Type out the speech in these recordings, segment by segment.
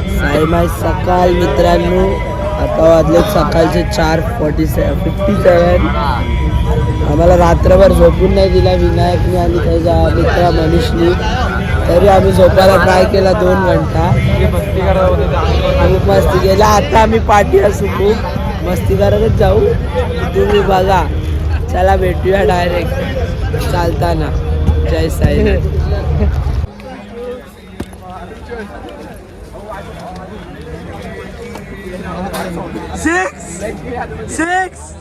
सायमाय सकाळ मित्रांनो. आता वाजले सकाळचे चार फॉर्टी सेवन फिफ्टी सेवन आम्हाला रात्रभर झोपून नाही दिला विनायकने आणि त्याच्या मित्र मनीषनी. तरी आम्ही झोपायला ट्राय केला दोन घंटा. खूप मस्ती केला. आता आम्ही पाठी असू खूप मस्ती करतच जाऊ. तुम्ही बघा. चला भेटूया डायरेक्ट चालताना. जय साई सिक्स सिक्स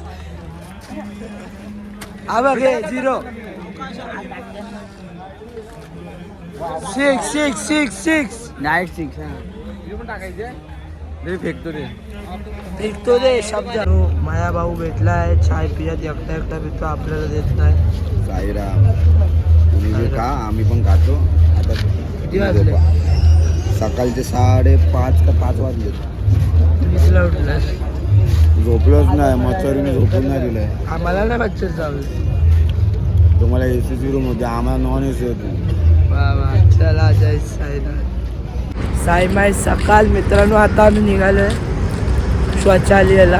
बघ हे zero six six six six night six फेकतो रे फेकतो रे शब्द माया भाऊ भेटलाय चाय पियत एकटा एकटा पितो आपल्याला देत नाही. साईराम तुम्ही जे खा आम्ही पण खातो. आता किती वाजले? सकाळचे साडेपाच का पाच वाजले? कितीला उठला झोपलोच नाही मच्छरीने झोपून नाही दिलंय. आम्हाला नाही बच्चर जाऊ तुम्हाला ए सी रूम होती आम्हाला नॉन ए सी होती. चला जय साईनाथ. साईमाय सकाळ मित्रांनो आता आम्ही निघालोय शौचालयाला.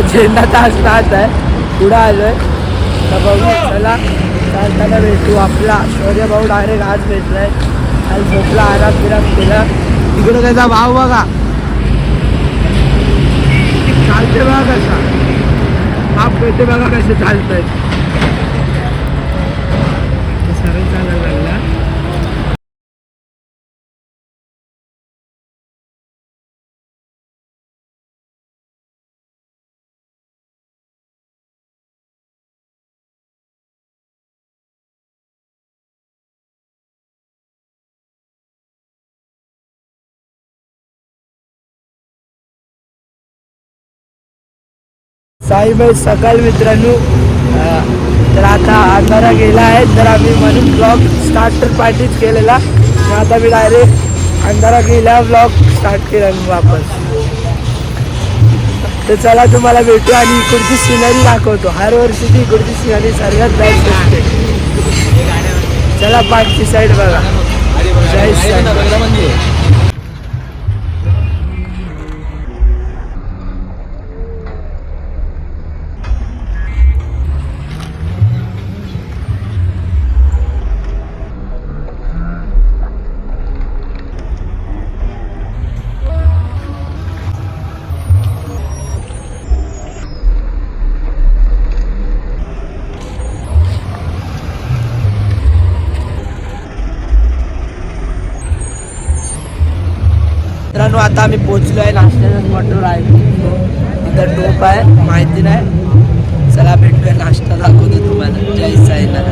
झेंडा तास राहत आहे पुढं आलोय. तर बघू चला चालताना भेटू. आपला शौर्य भाऊ डायरेक्ट आज भेटलाय. आज झोपला आराम बिराम केला. तिकडे त्याचा भाव बघा. चालते बघा कसा आप पेटे बघा कसे चालत आहेत साईबाई सकाळ मित्रांनो तर आता अंधारा गेला आहे तर आम्ही म्हणून ब्लॉग स्टार्टर पार्टीच केलेला. आता मी डायरेक्ट अंधारा गेला ब्लॉग स्टार्ट केला मी वापस. तर चला तुम्हाला भेटू आणि इकडची सिनरी दाखवतो. हर वर्षी ती इकडची सिनरी सर्वात बेस्ट असते. चला पाठची साईड बघा. जय मित्रांनो आता आम्ही पोहोचलो आहे नाश्त्याचा स्पॉटवर आहे. तिथं टोप आहे माहिती नाही. चला भेटूया नाश्ता दाखवतो तुम्हाला. जय साईनाथ.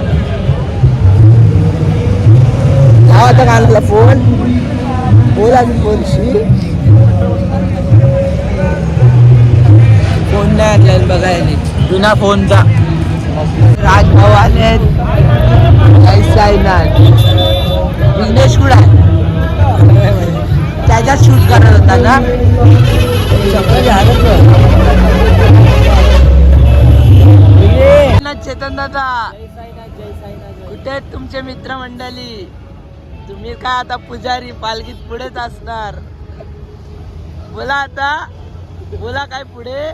हा आता कानाला फोन बोल मी फोनशी फोन नाही आणलेला बघायला. बिना फोनचा राजभाऊ आले आहेत. जय साईनाथ. विघ्नेश कुठं आहे त्याच्यात शूट करत होता ना चेतन दादा कुठे तुमचे मित्रमंडळी? तुम्ही काय आता पुजारी पालखीत पुढेच असणार? बोला आता. बोला काय पुढे?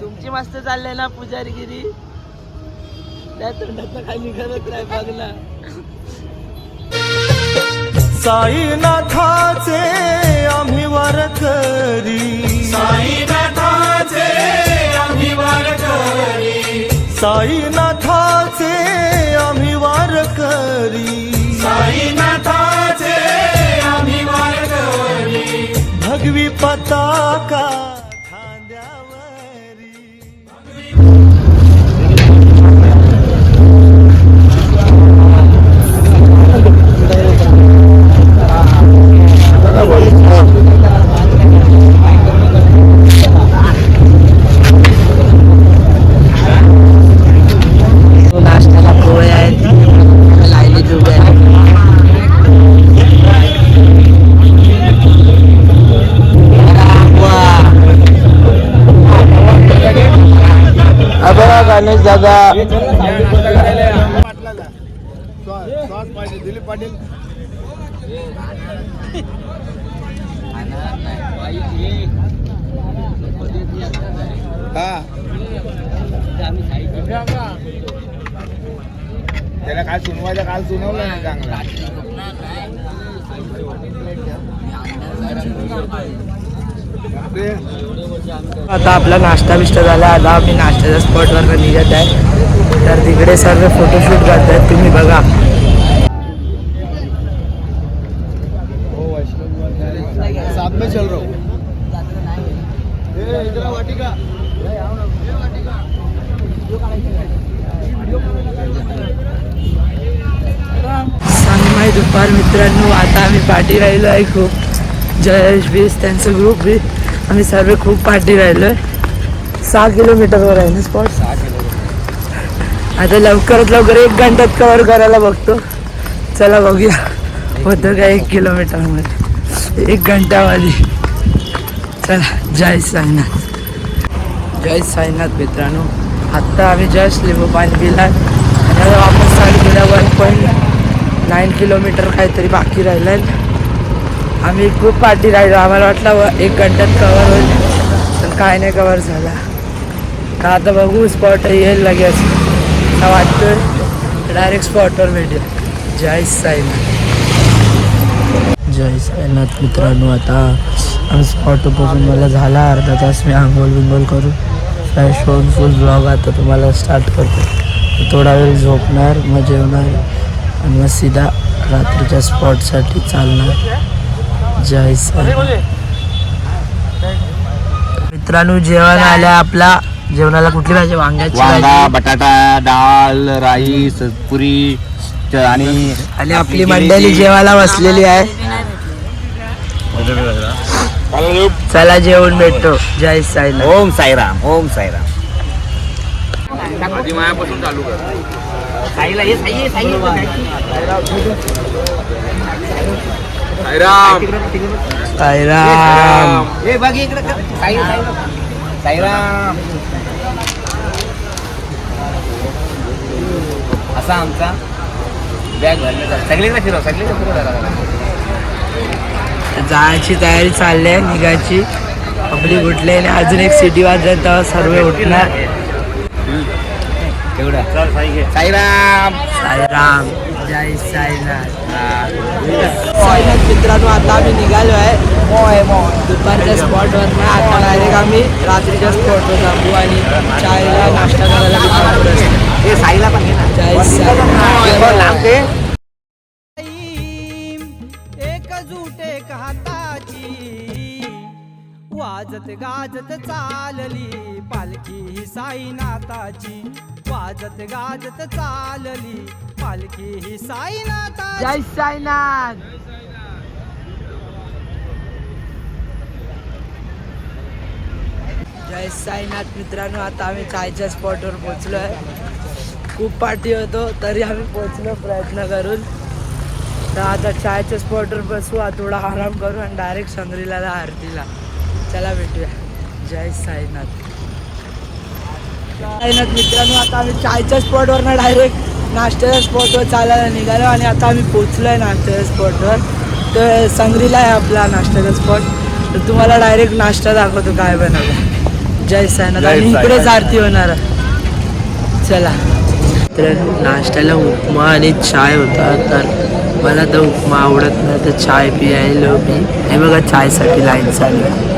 तुमची मस्त चालले ना पुजारीगिरी? त्या तोंडात काही निघत नाही बघला साईनाथाचे आम्ही वारकरी साईनाथाचे आम्ही वारकरी साईनाथाचे दादा दिलीप पाटील हा त्याला काल सुनवायचं काल सुनवलं नाही चांगलं. आता आपला नाश्ता बिष्टा झाला. आता आम्ही नाश्त्याच्या स्पॉटवर निघत आहे. तर तिकडे सर्व फोटोशूट करतात तुम्ही बघा. साथ में चल रहा हूँ दुपार मित्रांनो आता आम्ही पाठी राहिलो आहे खूप. जयेश बीस त्यांचं ग्रुप बी. आम्ही सर्व खूप पाठी राहिलो आहे सहा किलोमीटरवर आहे ना स्पॉट आता लवकरात लवकर एक घंट्यात कवर करायला बघतो. चला बघूया. होतं का एक किलोमीटरमध्ये एक घंट्यामध्ये चला जय साईनाथ. जय साईनाथ मित्रांनो. आत्ता आम्ही जस्ट लिंबू पाणी पिला आणि आता वापस चालू केला वन पॉईंट नाईन किलोमीटर काहीतरी बाकी राहिलं आहे आम्ही खूप पाठी राहिलो. आम्हाला वाटलं एक घंट्यात कवर होईल. पण काय नाही कवर झाला. का आता बघू स्पॉट येईल लगेच. असं वाटतं डायरेक्ट स्पॉटवर भेटेल जय साईनाथ. जय साईनाथ मित्रांनो आता आम्ही स्पॉटपासून मला झाला अर्धा तास. मी आंघोळ बिंगोल करून फ्रेश होऊन फुल ब्लॉग आता तुम्हाला स्टार्ट करतो. थोडा वेळ झोपणार मग जेवणार आणि मग सीधा रात्रीच्या स्पॉटसाठी चालणार. जय साई मित्रांनो जेवण आलं आपला. जेवणाला कुठली भाजी? वांग्याची वांगा भाजी. बटाटा डाळ राईस पुरी च- आणि आणि आपली मंडळी जेवायला बसलेली आहे. चला जेवण भेटतो. जय साईनाथ. ओम साईराम ओम साईराम मायापासून चालू कर साईला हे साई साई साईराम. साईराम. बघ इकडे साईराम. असा आमचा बॅग भरण्याचा सगळीकडे फिरव सगळीकडे फिरव. जायची तयारी चालली आहे निघायची. पब्लिक उठले आणि अजून एक सिटी वाजत तेव्हा सर्व उठणार. एवढा. साईराम. साईराम. जय साईनाथ. साईनाथ मित्रांनो आता आम्ही निघालो आहे. दुपारच्या स्पॉटवर ना आता डायरेक्ट आम्ही रात्रीच्या स्पॉटवर थांबू आणि चायला नाश्ता करायला. हे साईला पण जय साईनाथ. वाजत गाजत चालली पालखी ही साईनाथाची. वाजत गाजत चालली पालखी ही साईनाथाची जय साईनाथ. जय साईनाथ मित्रांनो आता आम्ही चायच्या स्पॉटवर पोहोचलो आहे खूप पाठी होतो तरी आम्ही पोहोचलो प्रयत्न करून. तर आता चायच्या स्पॉटवर बसू आता थोडा आराम करू आणि डायरेक्ट संग्रीला आरतीला. चला भेटूया. जय साईनाथ. साईनाथ मित्रांनो आता आम्ही चायच्या स्पॉटवर डायरेक्ट नाश्त्याच्या स्पॉटवर चालायला निघालो आणि आता आम्ही पोचलो आहे नाश्त्याच्या स्पॉटवर तर संग्रीला आहे आपला नाश्त्याचा स्पॉट तर तुम्हाला डायरेक्ट नाश्ता दाखवतो काय बनवलं जय साईनाथ. आणि इकडेच आरती होणार. चला. तर नाश्त्याला उपमा आणि चाय होता. तर मला तर उपमा आवडत नाही तर चाय पियायलो मी. हे बघा चायसाठी लाईन चालू आहे.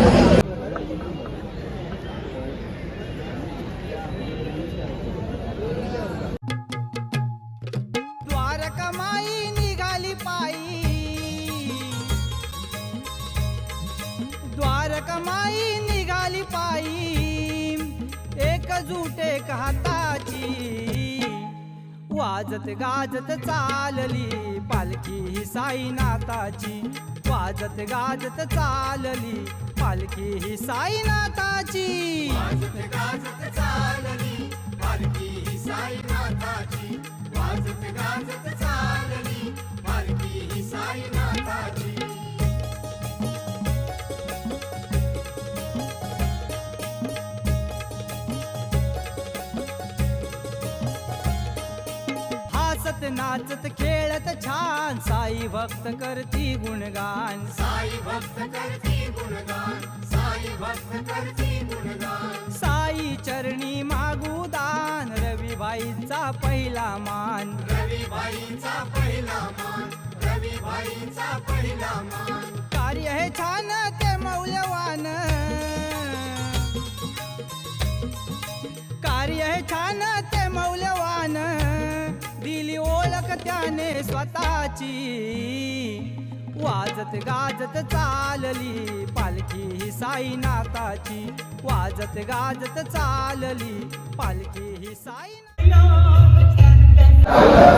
द्वारकमाई निघाली पायी. एकजूट एक हाताची. वाजत गाजत चालली पालखी ही साईनाथाची. वाजत गाजत चालली पालखी ही साईनाथाची. वाजत गाजत चालली नाचत खेळत छान. साई भक्त करती गुणगान. साई भक्त करती गुणगान. साई भक्त करती गुणगान. साई चरणी मागू दान. रविबाईचा पहिला मान. रविबाईचा पहिला मान. रविबाईचा पहिला मान. कार्य हे छान ते मौल्यवान. कार्य हे छान ते मौल्यवान. त्याने स्वतःची वाजत गाजत चालली पालखी ही साईनाथाची. वाजत गाजत चालली पालखी ही साई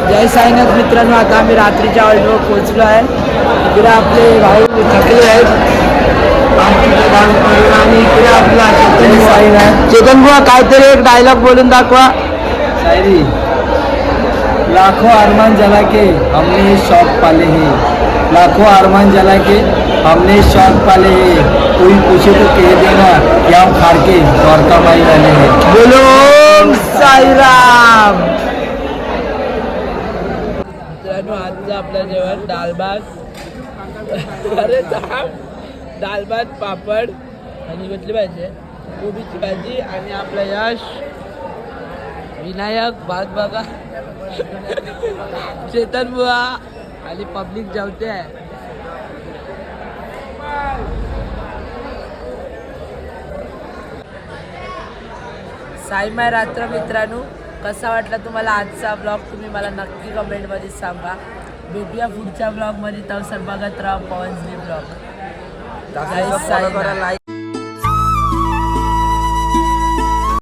जय साईनाथ मित्रांनो आता आम्ही रात्रीच्या ऑर्डरवर पोहोचलो आहे. इकडे आपले भाऊ थकले आहेत. आणि इकडे आपला चेतन साईनाथ चेतन बुवा काहीतरी एक डायलॉग बोलून दाखवा. शायरी. लाखों अरमान जला के हमने शौक पाले हैं। लाखों अरमान जला के हमने शौक पाले हैं। कोई पूछे तो कह देना कि हम खार के द्वारका माई वाले हैं। बोलो ओम साईराम मित्रांनो आजचं आपलं जेवण डाळ भात. अरे थांब भात पापड आणि म्हटली पाहिजे. कोबीची भाजी आणि आपला यश. विनायक भात बघा. चेतन बुवा आणि पब्लिक जेवते. आहे साईमाय रात्र मित्रांनो कसा वाटला तुम्हाला आजचा ब्लॉग तुम्ही मला नक्की कमेंटमध्ये सांगा. भेटूया पुढच्या ब्लॉगमध्ये तर बघत राहा पवनजी ब्लॉग साई